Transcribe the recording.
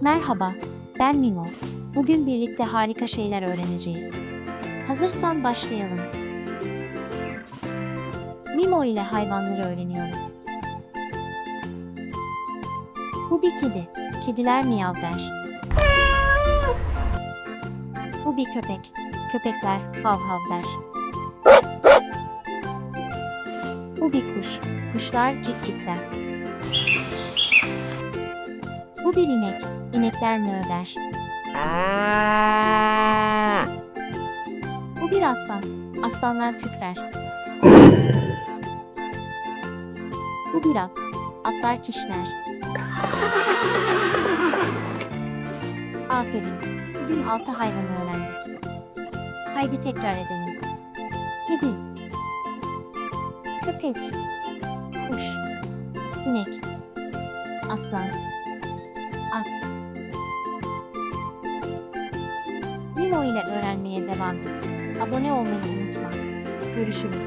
Merhaba, ben Mimo. Bugün birlikte harika şeyler öğreneceğiz. Hazırsan başlayalım. Mimo ile hayvanları öğreniyoruz. Bu bir kedi. Kediler miyav der. Bu bir köpek. Köpekler hav hav der. Bu bir kuş. Kuşlar cik cik der. Bu bir inek. İnekler mö der. Bu bir aslan. Aslanlar kükrer. Bu bir at. Atlar kişner. Aferin. Bugün altı hayvanı öğrendik. Haydi tekrar edelim. Kedi. Köpek. Kuş. İnek. Aslan. At. Mimo ile öğrenmeye devam et. Abone olmayı unutma. Görüşürüz.